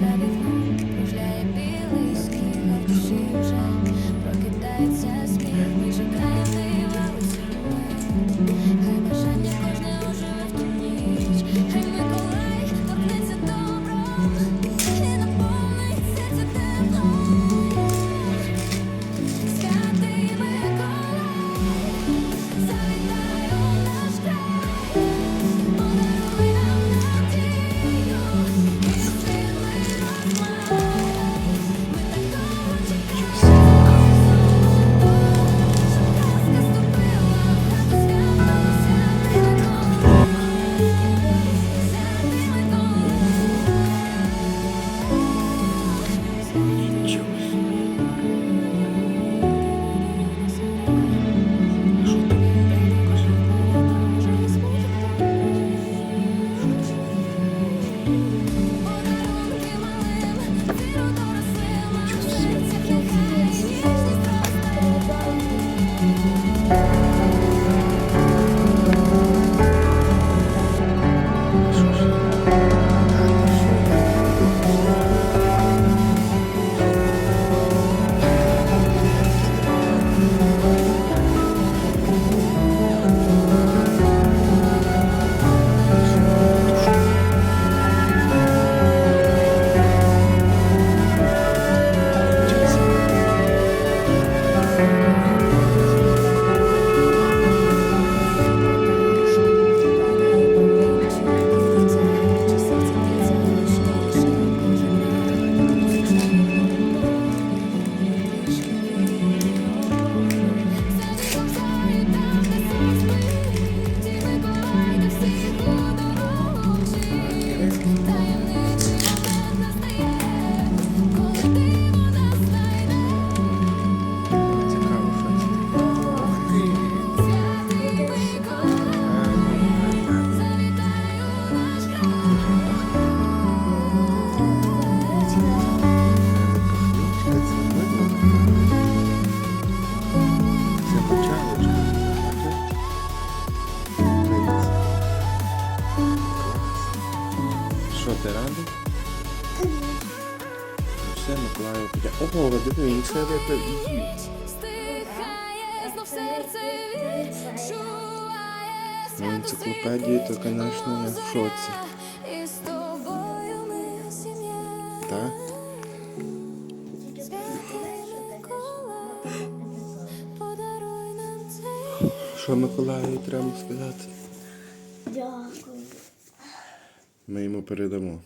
Satisfied. Ти радий? Ну Все, Миколаю подя... Ого, диви, він все випив і їв. Стихає знов серце відчуває Ну, енциклопедії, то, звісно, я в шоці. І з тобою ми сім'я. Так? Що Миколаю треба сказати? Дякую. Ми йому передамо.